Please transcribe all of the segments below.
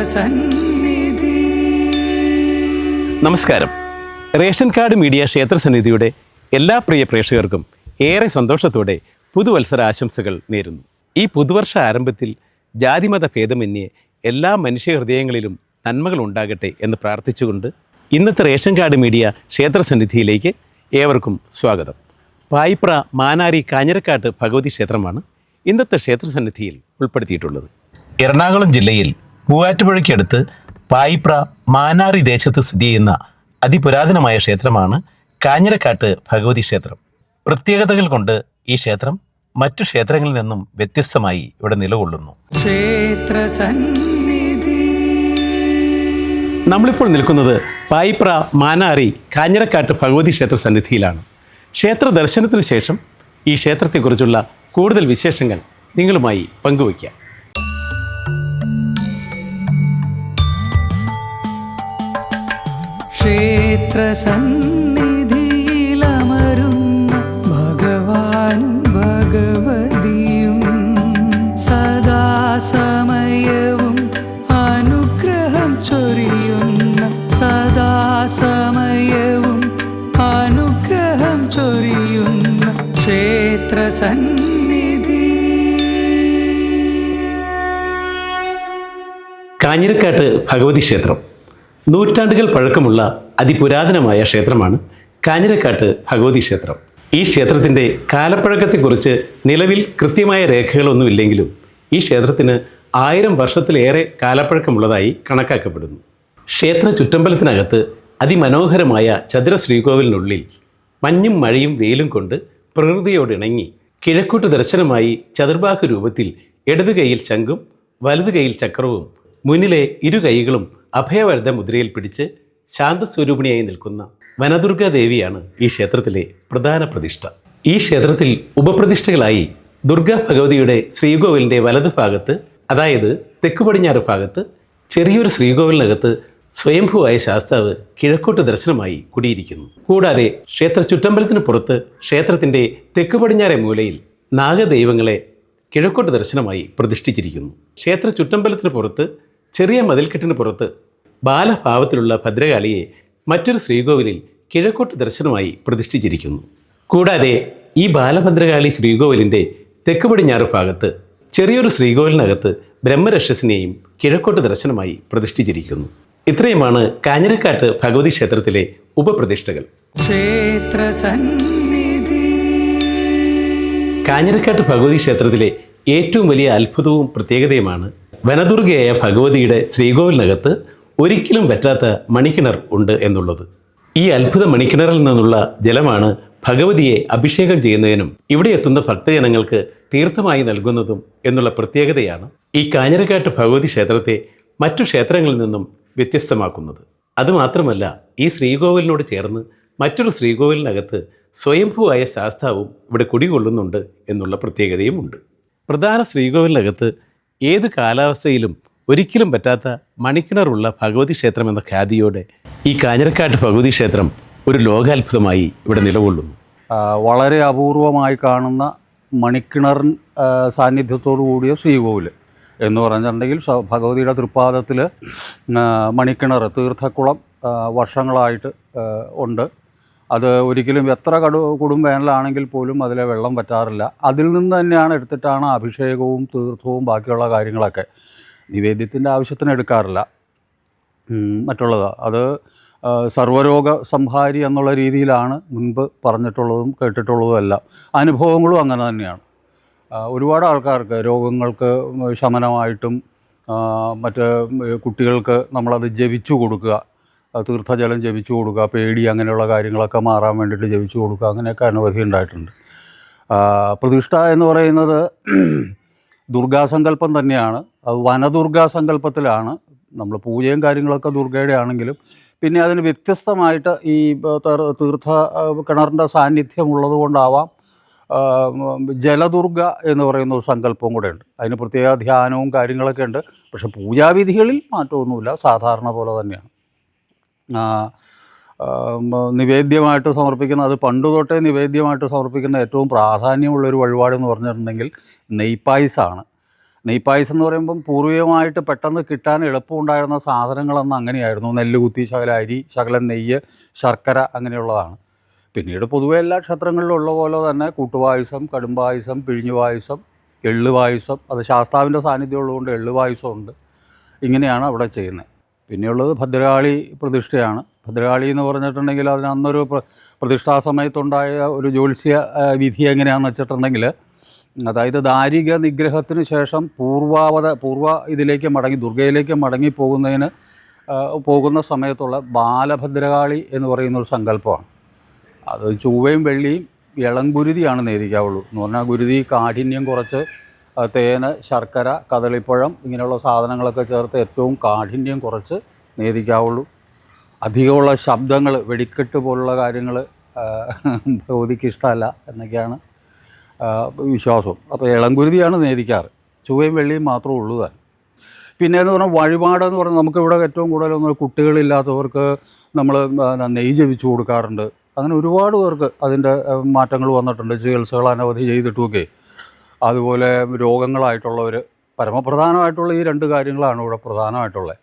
ക്ഷേത്രസന്നിധി നമസ്കാരം. Ration card media ക്ഷേത്രസന്നിധിയുടെ എല്ലാ പ്രിയ പ്രേക്ഷകർക്കും ഏറെ സന്തോഷത്തോടെ പുതുവത്സര ആശംസകൾ നേരുന്നു. ഈ പുതുവർഷ ആരംഭത്തിൽ ജാതിമത ഭേദമന്യേ എല്ലാ മനുഷ്യഹൃദയങ്ങളിലും നന്മകൾ ഉണ്ടാകട്ടെ എന്ന് പ്രാർത്ഥിച്ചുകൊണ്ട് ഇന്നത്തെ റേഷൻ കാർഡ് മീഡിയ ക്ഷേത്രസന്നിധിയിലേക്ക് ഏവർക്കും സ്വാഗതം. പായിപ്ര മാനാരി കാഞ്ഞിരക്കാട്ട് ഭഗവതി ക്ഷേത്രമാണ് ഇന്നത്തെ ക്ഷേത്രസന്നിധിയിൽ ഉൾപ്പെടുത്തിയിട്ടുള്ളത്. എറണാകുളം ജില്ലയിൽ മൂവാറ്റുപുഴയ്ക്കടുത്ത് പായിപ്ര മാനാറി ദേശത്ത് സ്ഥിതി ചെയ്യുന്ന അതിപുരാതനമായ ക്ഷേത്രമാണ് കാഞ്ഞിരക്കാട്ട് ഭഗവതി ക്ഷേത്രം. പ്രത്യേകതകൾ കൊണ്ട് ഈ ക്ഷേത്രം മറ്റു ക്ഷേത്രങ്ങളിൽ നിന്നും വ്യത്യസ്തമായി ഇവിടെ നിലകൊള്ളുന്നു. നമ്മളിപ്പോൾ നിൽക്കുന്നത് പായിപ്ര മാനാറി കാഞ്ഞിരക്കാട്ട് ഭഗവതി ക്ഷേത്ര സന്നിധിയിലാണ്. ക്ഷേത്ര ദർശനത്തിന് ശേഷം ഈ ക്ഷേത്രത്തെക്കുറിച്ചുള്ള കൂടുതൽ വിശേഷങ്ങൾ നിങ്ങളുമായി പങ്കുവയ്ക്കാം. ക്ഷേത്രസന്നിധിയിലമരുന്ന ഭഗവാനും ഭഗവതിയും സദാസമയവും അനുഗ്രഹം ചൊരിയുന്ന സദാസമയവും അനുഗ്രഹം ചൊരിയുന്ന ക്ഷേത്രസന്നിധി കാഞ്ഞിരക്കാട്ട് ഭഗവതി ക്ഷേത്രം. നൂറ്റാണ്ടുകൾ പഴക്കമുള്ള അതിപുരാതനമായ ക്ഷേത്രമാണ് കാഞ്ഞിരക്കാട്ട് ഭഗവതി ക്ഷേത്രം. ഈ ക്ഷേത്രത്തിന്റെ കാലപ്പഴക്കത്തെക്കുറിച്ച് നിലവിൽ കൃത്യമായ രേഖകളൊന്നുമില്ലെങ്കിലും ഈ ക്ഷേത്രത്തിന് ആയിരം വർഷത്തിലേറെ കാലപ്പഴക്കമുള്ളതായി കണക്കാക്കപ്പെടുന്നു. ക്ഷേത്ര ചുറ്റമ്പലത്തിനകത്ത് അതിമനോഹരമായ ചതുര ശ്രീകോവിലിനുള്ളിൽ മഞ്ഞും മഴയും വെയിലും കൊണ്ട് പ്രകൃതിയോട് ഇണങ്ങി കിഴക്കോട്ട് ദർശനമായി ചതുർബാഹു രൂപത്തിൽ ഇടതു കൈയിൽ ശംഖും വലതു കൈയിൽ ചക്രവും മുന്നിലെ ഇരു കൈകളും അഭയവരത മുദ്രയിൽ പിടിച്ച് ശാന്തസ്വരൂപിണിയായി നിൽക്കുന്ന വനദുർഗാ ദേവിയാണ് ഈ ക്ഷേത്രത്തിലെ പ്രധാന പ്രതിഷ്ഠ. ഈ ക്ഷേത്രത്തിൽ ഉപപ്രതിഷ്ഠകളായി ദുർഗാ ഭഗവതിയുടെ ശ്രീകോവിലിന്റെ വലത് ഭാഗത്ത് അതായത് തെക്ക് പടിഞ്ഞാറ് ഭാഗത്ത് ചെറിയൊരു ശ്രീകോവിലിനകത്ത് സ്വയംഭുവായ ശാസ്താവ് കിഴക്കോട്ട് ദർശനമായി കുടിയിരിക്കുന്നു. കൂടാതെ ക്ഷേത്ര ചുറ്റമ്പലത്തിന് പുറത്ത് ക്ഷേത്രത്തിന്റെ തെക്ക് പടിഞ്ഞാറെ മൂലയിൽ നാഗദൈവങ്ങളെ കിഴക്കോട്ട് ദർശനമായി പ്രതിഷ്ഠിച്ചിരിക്കുന്നു. ക്ഷേത്ര ചുറ്റമ്പലത്തിന് പുറത്ത് ചെറിയ മതിൽക്കെട്ടിന് പുറത്ത് ബാലഭാവത്തിലുള്ള ഭദ്രകാളിയെ മറ്റൊരു ശ്രീകോവിലിൽ കിഴക്കോട്ട് ദർശനമായി പ്രതിഷ്ഠിച്ചിരിക്കുന്നു. കൂടാതെ ഈ ബാലഭദ്രകാളി ശ്രീകോവിലിന്റെ തെക്ക് പടിഞ്ഞാറ് ഭാഗത്ത് ചെറിയൊരു ശ്രീകോവിലിനകത്ത് ബ്രഹ്മരക്ഷസിനെയും കിഴക്കോട്ട് ദർശനമായി പ്രതിഷ്ഠിച്ചിരിക്കുന്നു. ഇത്രയുമാണ് കാഞ്ഞിരക്കാട്ട് ഭഗവതി ക്ഷേത്രത്തിലെ ഉപപ്രതിഷ്ഠകൾ. കാഞ്ഞിരക്കാട്ട് ഭഗവതി ക്ഷേത്രത്തിലെ ഏറ്റവും വലിയ അത്ഭുതവും പ്രത്യേകതയുമാണ് വനദുർഗയായ ഭഗവതിയുടെ ശ്രീകോവിലിനകത്ത് ഒരിക്കലും പറ്റാത്ത മണിക്കിണർ ഉണ്ട് എന്നുള്ളത്. ഈ അത്ഭുത മണിക്കിണറിൽ നിന്നുള്ള ജലമാണ് ഭഗവതിയെ അഭിഷേകം ചെയ്യുന്നതിനും ഇവിടെ എത്തുന്ന ഭക്തജനങ്ങൾക്ക് തീർത്ഥമായി നൽകുന്നതും എന്നുള്ള പ്രത്യേകതയാണ് ഈ കാഞ്ഞിരക്കാട്ട് ഭഗവതി ക്ഷേത്രത്തെ മറ്റു ക്ഷേത്രങ്ങളിൽ നിന്നും വ്യത്യസ്തമാക്കുന്നത്. അതുമാത്രമല്ല ഈ ശ്രീകോവിലിനോട് ചേർന്ന് മറ്റൊരു ശ്രീകോവിലിനകത്ത് സ്വയംഭൂവായ ശാസ്താവും ഇവിടെ കുടികൊള്ളുന്നുണ്ട് എന്നുള്ള പ്രത്യേകതയുമുണ്ട്. പ്രധാന ശ്രീകോവിലിനകത്ത് ഏത് കാലാവസ്ഥയിലും ഒരിക്കലും പറ്റാത്ത മണിക്കിണറുള്ള ഭഗവതി ക്ഷേത്രം എന്ന ഖ്യാതിയോടെ ഈ കാഞ്ഞിരക്കാട്ട് ഭഗവതി ക്ഷേത്രം ഒരു ലോകാത്ഭുതമായി ഇവിടെ നിലകൊള്ളുന്നു. വളരെ അപൂർവമായി കാണുന്ന മണിക്കിണർ സാന്നിധ്യത്തോടു കൂടിയ ശ്രീകോവിൽ എന്ന് പറഞ്ഞിട്ടുണ്ടെങ്കിൽ ഭഗവതിയുടെ തൃപ്പാദത്തിൽ മണിക്കിണർ തീർത്ഥക്കുളം വർഷങ്ങളായിട്ട് ഉണ്ട്. അത് ഒരിക്കലും എത്ര കടു കൊടും വേനലാണെങ്കിൽ പോലും അതിലെ വെള്ളം പറ്റാറില്ല അതിൽ നിന്ന് തന്നെയാണ് എടുത്തിട്ടാണ് അഭിഷേകവും തീർത്ഥവും ബാക്കിയുള്ള കാര്യങ്ങളൊക്കെ. നിവേദ്യത്തിന്റെ ആവശ്യത്തിന് എടുക്കാറില്ല. മറ്റുള്ളത്. അത് സർവരോഗ സംഹാരി എന്നുള്ള രീതിയിലാണ് മുൻപ് പറഞ്ഞിട്ടുള്ളതും കേട്ടിട്ടുള്ളതും എല്ലാം. അനുഭവങ്ങളും അങ്ങനെ തന്നെയാണ്. ഒരുപാട് ആൾക്കാർക്ക് രോഗങ്ങൾക്ക് ശമനമായിട്ടും മറ്റ് കുട്ടികൾക്ക് നമ്മളത് ജപിച്ചു കൊടുക്കുക. തീർത്ഥജലം ജപിച്ചു കൊടുക്കുക പേടി അങ്ങനെയുള്ള കാര്യങ്ങളൊക്കെ മാറാൻ വേണ്ടിയിട്ട് ജപിച്ചു കൊടുക്കുക അങ്ങനെയൊക്കെ അനവധി ഉണ്ടായിട്ടുണ്ട്. പ്രതിഷ്ഠ എന്ന് പറയുന്നത് ദുർഗാസങ്കല്പം തന്നെയാണ്. അത് വനദുർഗാസങ്കല്പത്തിലാണ്. നമ്മൾ പൂജയും കാര്യങ്ങളൊക്കെ ദുർഗയുടെ ആണെങ്കിലും പിന്നെ അതിന് വ്യത്യസ്തമായിട്ട് ഈ തീർത്ഥ കിണറിന്റെ സാന്നിധ്യം ഉള്ളത് കൊണ്ടാവാം ജലദുർഗ എന്ന് പറയുന്ന ഒരു സങ്കല്പവും കൂടെ ഉണ്ട്. അതിന് പ്രത്യേക ധ്യാനവും കാര്യങ്ങളൊക്കെ ഉണ്ട്. പക്ഷേ പൂജാവിധികളിൽ മാറ്റമൊന്നുമില്ല. സാധാരണ പോലെ തന്നെയാണ്. നിവേദ്യമായിട്ട് സമർപ്പിക്കുന്ന അത് പണ്ട് തൊട്ടേ നിവേദ്യമായിട്ട് സമർപ്പിക്കുന്ന ഏറ്റവും പ്രാധാന്യമുള്ളൊരു വഴിപാട് എന്ന് പറഞ്ഞിട്ടുണ്ടെങ്കിൽ നെയ്പ്പായസമാണ് നെയ്പായസം എന്ന് പറയുമ്പം പൂർവികമായിട്ട് പെട്ടെന്ന് കിട്ടാൻ എളുപ്പമുണ്ടായിരുന്ന സാധനങ്ങളെന്ന് അങ്ങനെയായിരുന്നു. നെല്ല് കുത്തി ശകല അരി ശകലം നെയ്യ് ശർക്കര അങ്ങനെയുള്ളതാണ്. പിന്നീട് പൊതുവെ എല്ലാ ക്ഷേത്രങ്ങളിലും ഉള്ള പോലെ തന്നെ കൂട്ടുപായസം കടുംപായസം പിഴിഞ്ഞുപായസം എള്ളുപായസം. എള്ള് പായസം അത് ശാസ്താവിന്റെ സാന്നിധ്യം ഉള്ളതുകൊണ്ട് എള്ളുപായസം ഉണ്ട് ഇങ്ങനെയാണ് അവിടെ ചെയ്യുന്നത്. പിന്നെയുള്ളത് ഭദ്രകാളി പ്രതിഷ്ഠയാണ്. ഭദ്രകാളി എന്ന് പറഞ്ഞിട്ടുണ്ടെങ്കിൽ അതിന് അന്നൊരു പ്ര- പ്രതിഷ്ഠാ സമയത്തുണ്ടായ ഒരു ജ്യോത്സ്യ വിധി എങ്ങനെയാണെന്ന് വെച്ചിട്ടുണ്ടെങ്കിൽ അതായത് ദാരിക നിഗ്രഹത്തിന് ശേഷം പൂർവാവത പൂർവ ഇതിലേക്ക് മടങ്ങി ദുർഗയിലേക്ക് മടങ്ങി പോകുന്നതിന് പോകുന്ന സമയത്തുള്ള ബാലഭദ്രകാളി എന്ന് പറയുന്ന ഒരു സങ്കല്പമാണ്. അത് ചൊവ്വയും വെള്ളിയും ഇളം ഗുരുതിയാണ് നേദിക്കാവുള്ളൂ എന്ന് പറഞ്ഞാൽ ഗുരുതി കാഠിന്യം കുറച്ച് തേന് ശർക്കര കദളിപ്പഴം ഇങ്ങനെയുള്ള സാധനങ്ങളൊക്കെ ചേർത്ത് ഏറ്റവും കാഠിന്യം കുറച്ച് നേദിക്കാവുള്ളൂ. അധികമുള്ള ശബ്ദങ്ങൾ വെടിക്കെട്ട് പോലുള്ള കാര്യങ്ങൾ ഭഗവതിക്ക് ഇഷ്ടമല്ല എന്നൊക്കെയാണ് വിശ്വാസം. അപ്പോൾ ഇളംകുരുതിയാണ് നേദിക്കാറ്. ചുവയും വെള്ളിയും മാത്രമേ ഉള്ളൂ താൻ. പിന്നെ എന്ന് പറഞ്ഞാൽ വഴിപാടെന്ന് പറഞ്ഞാൽ നമുക്കിവിടെ ഏറ്റവും കൂടുതൽ ഒന്ന് കുട്ടികളില്ലാത്തവർക്ക് നമ്മൾ നെയ്യ് ജപിച്ചു കൊടുക്കാറുണ്ട്. അങ്ങനെ ഒരുപാട് പേർക്ക് അതിന്റെ മാറ്റങ്ങൾ വന്നിട്ടുണ്ട്. ചികിത്സകൾ അനവധി ചെയ്തിട്ടുമൊക്കെ. അതുപോലെ രോഗങ്ങളായിട്ടുള്ളവർ പരമപ്രധാനമായിട്ടുള്ള ഈ രണ്ട് കാര്യങ്ങളാണ് ഇവിടെ പ്രധാനമായിട്ടുള്ളത്.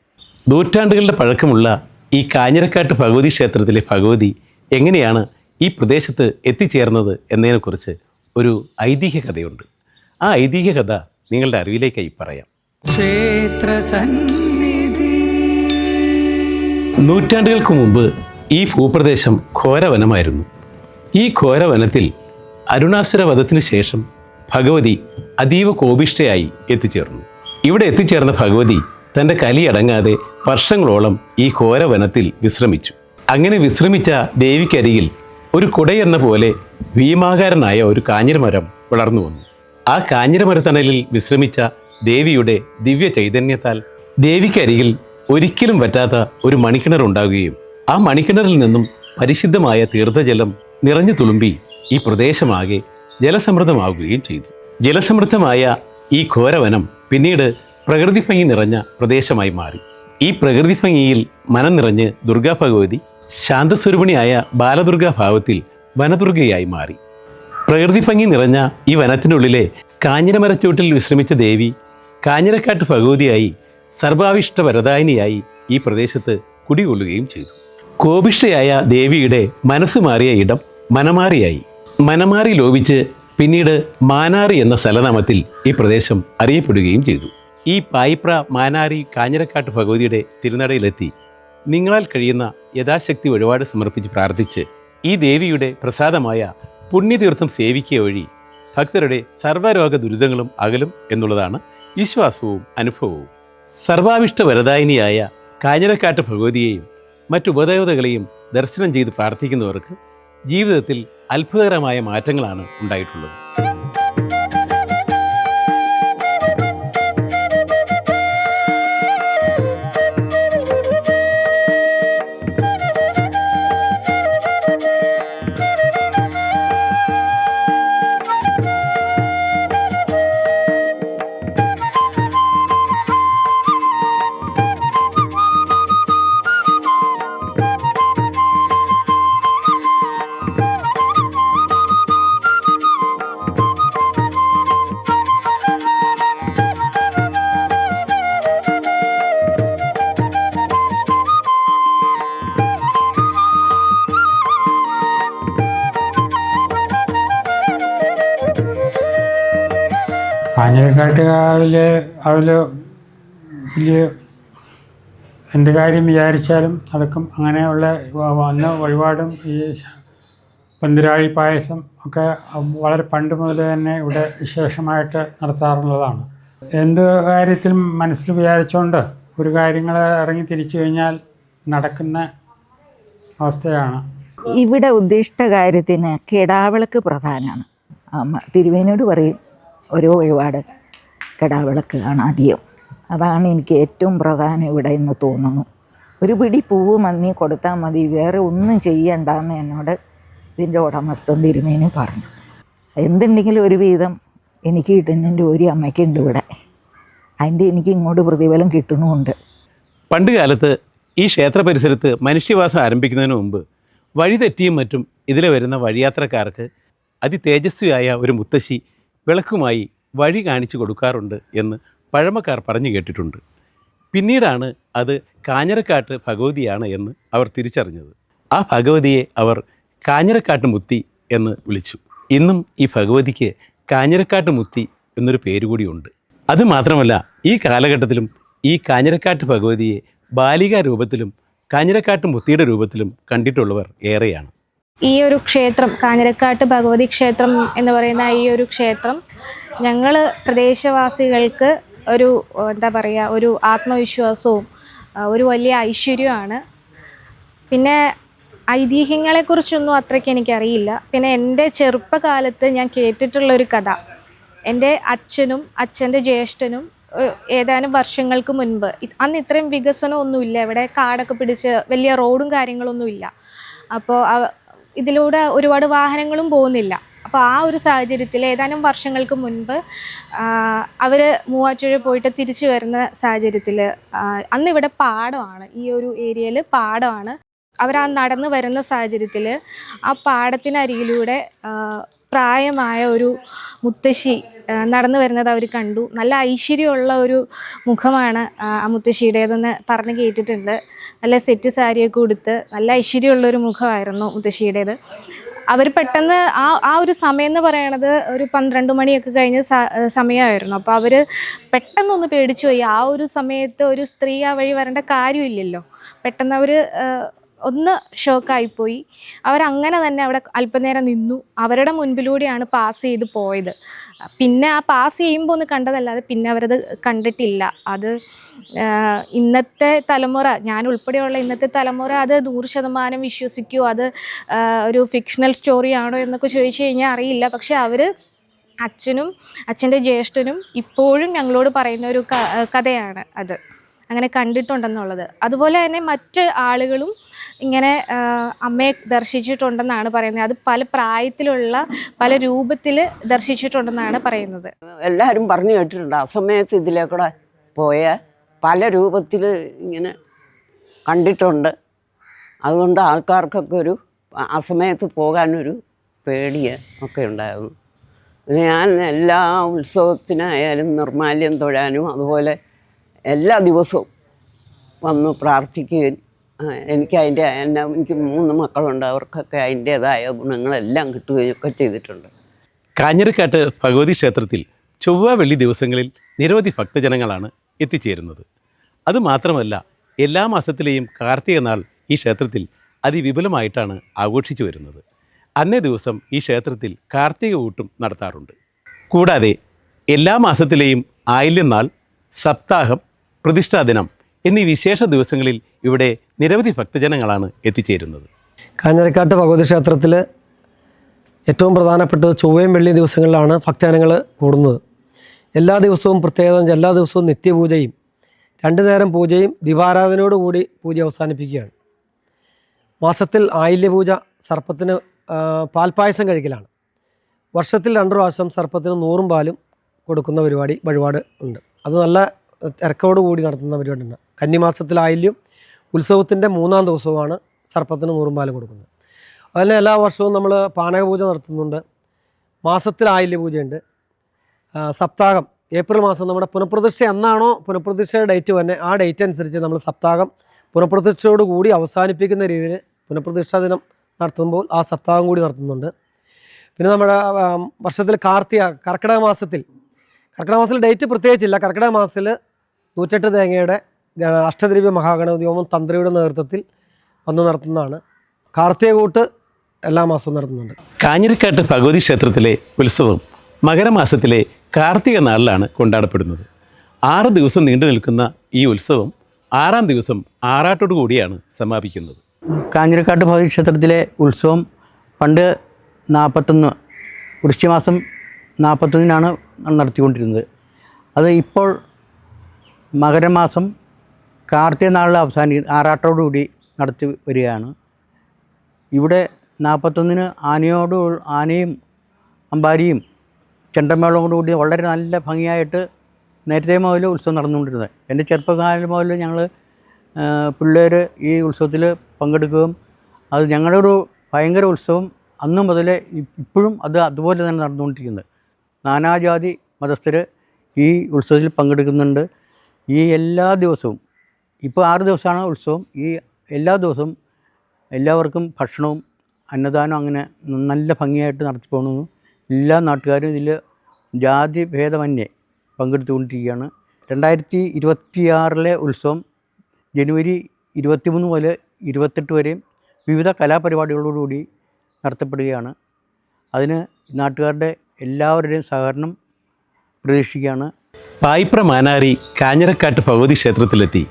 നൂറ്റാണ്ടുകളുടെ പഴക്കമുള്ള ഈ കാഞ്ഞിരക്കാട്ട് ഭഗവതി ക്ഷേത്രത്തിലെ ഭഗവതി എങ്ങനെയാണ് ഈ പ്രദേശത്ത് എത്തിച്ചേർന്നത് എന്നതിനെക്കുറിച്ച് ഒരു ഐതിഹ്യ കഥയുണ്ട്. ആ ഐതിഹ്യ കഥ നിങ്ങളുടെ അറിവിലേക്കായി പറയാം. ക്ഷേത്ര സന്നിധി. നൂറ്റാണ്ടുകൾക്ക് മുമ്പ് ഈ ഭൂപ്രദേശം ഘോരവനമായിരുന്നു. ഈ ഘോരവനത്തിൽ അരുണാസുര വധത്തിനു ശേഷം ഭഗവതി അതീവ കോപിഷ്ഠയായി എത്തിച്ചേർന്നു. ഇവിടെ എത്തിച്ചേർന്ന ഭഗവതി തന്റെ കലി അടങ്ങാതെ വർഷങ്ങളോളം ഈ ഘോരവനത്തിൽ വിശ്രമിച്ചു. അങ്ങനെ വിശ്രമിച്ച ദേവിക്കരികിൽ ഒരു കുടയെന്ന പോലെ ഭീമാകാരനായ ഒരു കാഞ്ഞിരമരം വളർന്നു വന്നു. ആ കാഞ്ഞിരമരത്തണലിൽ വിശ്രമിച്ച ദേവിയുടെ ദിവ്യ ചൈതന്യത്താൽ ദേവിക്കരികിൽ ഒരിക്കലും പറ്റാത്ത ഒരു മണിക്കിണർ ഉണ്ടാകുകയും ആ മണിക്കിണറിൽ നിന്നും പരിശുദ്ധമായ തീർത്ഥജലം നിറഞ്ഞു തുളുമ്പി ഈ പ്രദേശമാകെ ജലസമൃദ്ധമാകുകയും ചെയ്തു. ജലസമൃദ്ധമായ ഈ ഘോരവനം പിന്നീട് പ്രകൃതി ഭംഗി നിറഞ്ഞ പ്രദേശമായി മാറി. ഈ പ്രകൃതി ഭംഗിയിൽ മനം നിറഞ്ഞ് ദുർഗാ ഭഗവതി ശാന്തസ്വരൂപിണിയായ ബാലദുർഗാ ഭാവത്തിൽ വനദുർഗയായി മാറി. പ്രകൃതി ഭംഗി നിറഞ്ഞ ഈ വനത്തിനുള്ളിലെ കാഞ്ഞിരമരച്ചൂട്ടിൽ വിശ്രമിച്ച ദേവി കാഞ്ഞിരക്കാട്ട് ഭഗവതിയായി സർവാവിഷ്ട വരദായിനിയായി ഈ പ്രദേശത്ത് കുടികൊള്ളുകയും ചെയ്തു. കോപിഷ്ഠയായ ദേവിയുടെ മനസ്സ് മാറിയ ഇടം മനമാറിയായി. മനമാറി ലോപിച്ച് പിന്നീട് മാനാറി എന്ന സ്ഥലനാമത്തിൽ ഈ പ്രദേശം അറിയപ്പെടുകയും ചെയ്തു. ഈ പായിപ്ര മാനാരി കാഞ്ഞിരക്കാട്ട് ഭഗവതിയുടെ തിരുനടയിലെത്തി നിങ്ങളാൽ കഴിയുന്ന യഥാശക്തി വഴിപാട് സമർപ്പിച്ച് പ്രാർത്ഥിച്ച് ഈ ദേവിയുടെ പ്രസാദമായ പുണ്യതീർത്ഥം സേവിക്കുക വഴി ഭക്തരുടെ സർവരോഗ ദുരിതങ്ങളും അകലും എന്നുള്ളതാണ് വിശ്വാസവും അനുഭവവും. സർവാവിഷ്ട വരദായിനിയായ കാഞ്ഞിരക്കാട്ട് ഭഗവതിയെയും മറ്റു ഉപദേവതകളെയും ദർശനം ചെയ്ത് പ്രാർത്ഥിക്കുന്നവർക്ക് ജീവിതത്തിൽ അത്ഭുതകരമായ മാറ്റങ്ങളാണ് ഉണ്ടായിട്ടുള്ളത്. കാഞ്ഞിരക്കാട്ടുകാവിൽ അതിൽ വലിയ എന്ത് കാര്യം വിചാരിച്ചാലും നടക്കും അങ്ങനെയുള്ള വന്ന വഴിപാടും ഈ പന്തിരാഴി പായസം ഒക്കെ വളരെ പണ്ട് മുതൽ തന്നെ ഇവിടെ വിശേഷമായിട്ട് നടത്താറുള്ളതാണ്. എന്ത് കാര്യത്തിലും മനസ്സിൽ വിചാരിച്ചുകൊണ്ട് ഒരു കാര്യങ്ങൾ ഇറങ്ങി തിരിച്ചു കഴിഞ്ഞാൽ നടക്കുന്ന അവസ്ഥയാണ്. ഇവിടെ ഉദ്ദിഷ്ട കാര്യത്തിന് കിടാവിളക്ക് പ്രധാനമാണ് തിരുവേനോട് പറയും ഓരോ വഴിപാട് കിടാവിളക്ക് കാണാതെയും. അതാണ് എനിക്ക് ഏറ്റവും പ്രധാനം ഇവിടെ എന്ന് തോന്നുന്നു. ഒരു പിടി പൂവ് മന്നി കൊടുത്താൽ മതി വേറെ ഒന്നും ചെയ്യണ്ടെന്ന് എന്നോട് ഇതിന്റെ ഉടമസ്ഥൻ തിരുമേനി പറഞ്ഞു. എന്തുണ്ടെങ്കിലും ഒരു വീതം എനിക്ക് കിട്ടുന്നതിന്റെ ഒരു അമ്മയ്ക്കുണ്ട് ഇവിടെ. അതിന്റെ എനിക്ക് ഇങ്ങോട്ട് പ്രതിഫലം കിട്ടുന്നുമുണ്ട്. പണ്ട് കാലത്ത് ഈ ക്ഷേത്ര പരിസരത്ത് മനുഷ്യവാസം ആരംഭിക്കുന്നതിന് മുമ്പ് വഴിതെറ്റിയും മറ്റും ഇതിലെ വരുന്ന വഴിയാത്രക്കാർക്ക് അതിതേജസ്വിയായ ഒരു മുത്തശ്ശി വിളക്കുമായി വഴി കാണിച്ചു കൊടുക്കാറുണ്ട് എന്ന് പഴമക്കാർ പറഞ്ഞു കേട്ടിട്ടുണ്ട്. പിന്നീടാണ് അത് കാഞ്ഞിരക്കാട്ട് ഭഗവതിയാണ് എന്ന് അവർ തിരിച്ചറിഞ്ഞത്. ആ ഭഗവതിയെ അവർ കാഞ്ഞിരക്കാട്ട് മുത്തി എന്ന് വിളിച്ചു. ഇന്നും ഈ ഭഗവതിക്ക് കാഞ്ഞിരക്കാട്ട് മുത്തി എന്നൊരു പേര് കൂടിയുണ്ട് അത് മാത്രമല്ല ഈ കാലഘട്ടത്തിലും ഈ കാഞ്ഞിരക്കാട്ട് ഭഗവതിയെ ബാലികാ രൂപത്തിലും കാഞ്ഞിരക്കാട്ട് മുത്തിയുടെ രൂപത്തിലും കണ്ടിട്ടുള്ളവർ ഏറെയാണ്. ഈ ഒരു ക്ഷേത്രം കാഞ്ഞിരക്കാട്ട് ഭഗവതി ക്ഷേത്രം എന്ന് പറയുന്ന ഈ ഒരു ക്ഷേത്രം ഞങ്ങൾ പ്രദേശവാസികൾക്ക് ഒരു എന്താ പറയുക ഒരു ആത്മവിശ്വാസവും ഒരു വലിയ ഐശ്വര്യമാണ് പിന്നെ ഐതിഹ്യങ്ങളെക്കുറിച്ചൊന്നും അത്രയ്ക്ക് എനിക്കറിയില്ല. പിന്നെ എന്റെ ചെറുപ്പകാലത്ത് ഞാൻ കേട്ടിട്ടുള്ളൊരു കഥ എന്റെ അച്ഛനും അച്ഛന്റെ ജ്യേഷ്ഠനും ഏതാനും വർഷങ്ങൾക്ക് മുൻപ് അന്ന് ഇത്രയും വികസനമൊന്നുമില്ല ഇവിടെ കാടൊക്കെ പിടിച്ച് വലിയ റോഡും കാര്യങ്ങളൊന്നുമില്ല. അപ്പോൾ ഇതിലൂടെ ഒരുപാട് വാഹനങ്ങളും പോകുന്നില്ല. അപ്പോൾ ആ ഒരു സാഹചര്യത്തിൽ ഏതാനും വർഷങ്ങൾക്ക് മുൻപ് അവർ മൂവാറ്റുപുഴ പോയിട്ട് തിരിച്ചു വരുന്ന സാഹചര്യത്തിൽ അന്ന് ഇവിടെ പാടമാണ്. ഈ ഒരു ഏരിയയിൽ പാടമാണ്. അവർ ആ നടന്നു വരുന്ന സാഹചര്യത്തിൽ ആ പാടത്തിനരികിലൂടെ പ്രായമായ ഒരു മുത്തശ്ശി നടന്നു വരുന്നത് അവർ കണ്ടു. നല്ല ഐശ്വര്യമുള്ള ഒരു മുഖമാണ് ആ മുത്തശ്ശിയുടേതെന്ന് പറഞ്ഞ് കേട്ടിട്ടുണ്ട്. നല്ല സെറ്റ് സാരിയൊക്കെ ഉടുത്ത് നല്ല ഐശ്വര്യമുള്ള ഒരു മുഖമായിരുന്നു മുത്തശ്ശിയുടേത്. അവർ പെട്ടെന്ന് ആ ആ ഒരു സമയം എന്ന് പറയണത് ഒരു പന്ത്രണ്ട് മണിയൊക്കെ കഴിഞ്ഞ സമയമായിരുന്നു. അപ്പോൾ അവർ പെട്ടെന്നൊന്ന് പേടിച്ചു പോയി. ആ ഒരു സമയത്ത് ഒരു സ്ത്രീ ആ വഴി വരേണ്ട കാര്യമില്ലല്ലോ. പെട്ടെന്ന് അവർ ഒന്ന് ഷോക്കായിപ്പോയി. അവരങ്ങനെ തന്നെ അവിടെ അല്പനേരം നിന്നു. അവരുടെ മുൻപിലൂടെയാണ് പാസ് ചെയ്ത് പോയത്. പിന്നെ ആ പാസ് ചെയ്യുമ്പോൾ ഒന്ന് കണ്ടതല്ലാതെ പിന്നെ അവരത് കണ്ടിട്ടില്ല. അത് ഇന്നത്തെ തലമുറ ഞാൻ ഉൾപ്പെടെയുള്ള ഇന്നത്തെ തലമുറ അത് നൂറ് ശതമാനം വിശ്വസിക്കുമോ അത് ഒരു ഫിക്ഷണൽ സ്റ്റോറിയാണോ എന്നൊക്കെ ചോദിച്ചു കഴിഞ്ഞാൽ അറിയില്ല. പക്ഷെ അവർ അച്ഛനും അച്ഛന്റെ ജ്യേഷ്ഠനും ഇപ്പോഴും ഞങ്ങളോട് പറയുന്ന ഒരു കഥയാണ് അത്. അങ്ങനെ കണ്ടിട്ടുണ്ടെന്നുള്ളത്. അതുപോലെ തന്നെ മറ്റ് ആളുകളും ഇങ്ങനെ അമ്മയെ ദർശിച്ചിട്ടുണ്ടെന്നാണ് പറയുന്നത്. അത് പല പ്രായത്തിലുള്ള പല രൂപത്തിൽ ദർശിച്ചിട്ടുണ്ടെന്നാണ് പറയുന്നത്. എല്ലാവരും പറഞ്ഞു കേട്ടിട്ടുണ്ട്. അസമയത്ത് ഇതിലേക്കൂടെ പോയ പല രൂപത്തിൽ ഇങ്ങനെ കണ്ടിട്ടുണ്ട്. അതുകൊണ്ട് ആൾക്കാർക്കൊക്കെ ഒരു അസമയത്ത് സമയത്ത് പോകാനൊരു പേടിയ ഒക്കെ ഉണ്ടായിരുന്നു. ഞാൻ എല്ലാ ഉത്സവത്തിനായാലും നിർമാല്യം തൊഴാനും അതുപോലെ എല്ലാ ദിവസവും വന്ന് പ്രാർത്ഥിക്കുകയും എനിക്ക് അതിന്റെ എന്നെ എനിക്ക് മൂന്ന് മക്കളുണ്ട്. അവർക്കൊക്കെ അതിന്റേതായ ഗുണങ്ങളെല്ലാം കിട്ടുകയും ഒക്കെ ചെയ്തിട്ടുണ്ട്. കാഞ്ഞിരക്കാട്ട് ഭഗവതി ക്ഷേത്രത്തിൽ ചൊവ്വ വെള്ളി ദിവസങ്ങളിൽ നിരവധി ഭക്തജനങ്ങളാണ് എത്തിച്ചേരുന്നത്. അതുമാത്രമല്ല എല്ലാ മാസത്തിലെയും കാർത്തിക നാൾ ഈ ക്ഷേത്രത്തിൽ അതിവിപുലമായിട്ടാണ് ആഘോഷിച്ചു വരുന്നത്. അന്നേ ദിവസം ഈ ക്ഷേത്രത്തിൽ കാർത്തിക ഊട്ടും നടത്താറുണ്ട്. കൂടാതെ എല്ലാ മാസത്തിലെയും ആയില്യം നാൾ സപ്താഹം പ്രതിഷ്ഠാദിനം എന്നീ വിശേഷ ദിവസങ്ങളിൽ ഇവിടെ നിരവധി ഭക്തജനങ്ങളാണ് എത്തിച്ചേരുന്നത്. കാഞ്ഞിരക്കാട്ട് ഭഗവതി ക്ഷേത്രത്തിൽ ഏറ്റവും പ്രധാനപ്പെട്ടത് ചൊവ്വയും വെള്ളി ദിവസങ്ങളിലാണ് ഭക്തജനങ്ങൾ കൂടുന്നത്. എല്ലാ ദിവസവും പ്രത്യേകത എല്ലാ ദിവസവും നിത്യപൂജയും രണ്ടു നേരം പൂജയും ദീപാരാധനയോടുകൂടി പൂജ അവസാനിപ്പിക്കുകയാണ്. മാസത്തിൽ ആയില്യപൂജ സർപ്പത്തിന് പാൽപ്പായസം കഴിക്കലാണ്. വർഷത്തിൽ രണ്ട് പ്രാവശ്യം സർപ്പത്തിന് നൂറും പാലും കൊടുക്കുന്ന പരിപാടി വഴിപാട് ഉണ്ട്. അത് നല്ല തിരക്കോടുകൂടി നടത്തുന്ന പരിപാടിയുണ്ട് കന്നിമാസത്തിൽ ആയില്യം ഉത്സവത്തിന്റെ മൂന്നാം ദിവസവുമാണ് സർപ്പത്തിന് നൂറും കൊടുക്കുന്നത്. അതുതന്നെ എല്ലാ വർഷവും നമ്മൾ പാനകപൂജ നടത്തുന്നുണ്ട്. മാസത്തിൽ ആയില്യ പൂജയുണ്ട് സപ്താഹം ഏപ്രിൽ മാസം നമ്മുടെ പുനഃപ്രതിഷ്ഠ എന്നാണോ പുനഃപ്രതിഷ്ഠയുടെ ഡേറ്റ് തന്നെ ആ ഡേറ്റ് അനുസരിച്ച് നമ്മൾ സപ്താഹം പുനഃപ്രതിഷ്ഠയോട് കൂടി അവസാനിപ്പിക്കുന്ന രീതിയിൽ പുനഃപ്രതിഷ്ഠാ ദിനം നടത്തുമ്പോൾ ആ സപ്താഹം കൂടി നടത്തുന്നുണ്ട്. പിന്നെ നമ്മുടെ വർഷത്തിൽ കാർത്തിക കർക്കിടക മാസത്തിൽ കർക്കിടക മാസത്തിൽ ഡേറ്റ് പ്രത്യേകിച്ചില്ല. കർക്കിടക മാസത്തിൽ നൂറ്റെട്ട് തേങ്ങയുടെ അഷ്ടദ്രവ്യ മഹാഗണപതി ഹോമം തന്ത്രിയുടെ നേതൃത്വത്തിൽ വന്ന് നടത്തുന്നതാണ്. കാർത്തിക കൂട്ട് എല്ലാ മാസവും നടത്തുന്നുണ്ട്. കാഞ്ഞിരക്കാട്ട് ഭഗവതി ക്ഷേത്രത്തിലെ ഉത്സവം മകരമാസത്തിലെ കാർത്തിക നാളിലാണ് കൊണ്ടാടപ്പെടുന്നത്. ആറ് ദിവസം നീണ്ടു നിൽക്കുന്ന ഈ ഉത്സവം ആറാം ദിവസം ആറാട്ടോടു കൂടിയാണ് സമാപിക്കുന്നത്. കാഞ്ഞിരക്കാട്ട് ഭഗവതി ക്ഷേത്രത്തിലെ ഉത്സവം പണ്ട് നാൽപ്പത്തൊന്ന് വൃശ്ചിമാസം നാൽപ്പത്തൊന്നിനാണ് നടത്തിക്കൊണ്ടിരുന്നത്. അത് ഇപ്പോൾ മകരമാസം കാർത്തിക നാളിൽ അവസാനി ആറാട്ടോടുകൂടി നടത്തി വരികയാണ്. ഇവിടെ നാൽപ്പത്തൊന്നിന് ആനയോട് ആനയും അമ്പാരിയും ചെണ്ടമേളവും കൂടി വളരെ നല്ല ഭംഗിയായിട്ട് നേരത്തെ മുതൽ ഉത്സവം നടന്നുകൊണ്ടിരുന്നത്. എന്റെ ചെറുപ്പകാലം മുതൽ ഞങ്ങൾ പിള്ളേർ ഈ ഉത്സവത്തിൽ പങ്കെടുക്കുകയും അത് ഞങ്ങളുടെ ഒരു ഭയങ്കര ഉത്സവം അന്ന് മുതലേ ഇപ്പോഴും അത് അതുപോലെ തന്നെ നടന്നുകൊണ്ടിരിക്കുന്നത്. നാനാജാതി മതസ്ഥർ ഈ ഉത്സവത്തിൽ പങ്കെടുക്കുന്നുണ്ട്. ഈ എല്ലാ ദിവസവും ഇപ്പോൾ ആറ് ദിവസമാണ് ഉത്സവം. ഈ എല്ലാ ദിവസവും എല്ലാവർക്കും ഭക്ഷണവും അന്നദാനം അങ്ങനെ നല്ല ഭംഗിയായിട്ട് നടത്തി പോകുന്നു. എല്ലാ നാട്ടുകാരും ഇതിൽ ജാതി ഭേദമന്യേ പങ്കെടുത്തുകൊണ്ടിരിക്കുകയാണ്. രണ്ടായിരത്തി ഇരുപത്തിയാറിലെ ഉത്സവം ജനുവരി ഇരുപത്തിമൂന്ന് മുതൽ ഇരുപത്തെട്ട് വരെയും വിവിധ കലാപരിപാടികളോടുകൂടി നടത്തപ്പെടുകയാണ്. അതിന് നാട്ടുകാരുടെ എല്ലാവരുടെയും സഹകരണം പ്രതീക്ഷിക്കുകയാണ്. പായിപ്ര മാനാരി കാഞ്ഞിരക്കാട്ട് ഭഗവതി ക്ഷേത്രത്തിലെത്തി.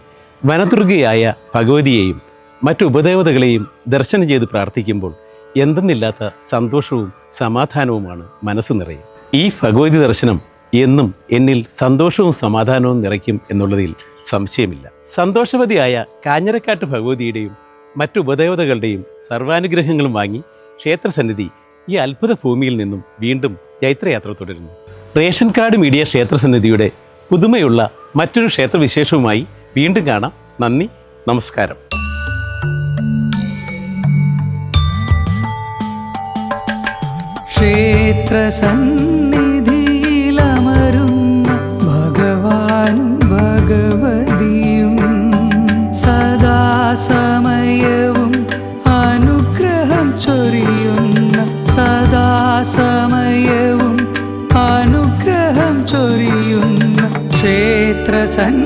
വനദുർഗയായ ഭഗവതിയെയും മറ്റു ഉപദേവതകളെയും ദർശനം ചെയ്ത് പ്രാർത്ഥിക്കുമ്പോൾ എന്തെന്നില്ലാത്ത സന്തോഷവും സമാധാനവുമാണ് മനസ്സ് നിറയും. ഈ ഭഗവതി ദർശനം എന്നും എന്നിൽ സന്തോഷവും സമാധാനവും നിറയ്ക്കും എന്നുള്ളതിൽ സംശയമില്ല. സന്തോഷവതിയായ കാഞ്ഞിരക്കാട്ട് ഭഗവതിയുടെയും മറ്റു ഉപദേവതകളുടെയും സർവാനുഗ്രഹങ്ങളും വാങ്ങി ക്ഷേത്രസന്നിധി ഈ അത്ഭുത ഭൂമിയിൽ നിന്നും വീണ്ടും ജൈത്രയാത്ര തുടരുന്നു. റേഷൻ കാർഡ് മീഡിയ ക്ഷേത്രസന്നിധിയുടെ പുതുമയുള്ള മറ്റൊരു ക്ഷേത്രവിശേഷവുമായി വീണ്ടും കാണാം. നന്ദി നമസ്കാരം. ക്ഷേത്ര ക്ഷേത്രസന്നിധിയിലമരുന്ന ഭഗവാനും ഭഗവതിയും സദാസമയവും അനുഗ്രഹം ചൊരിയുന്ന ക്ഷേത്രസന്നിധി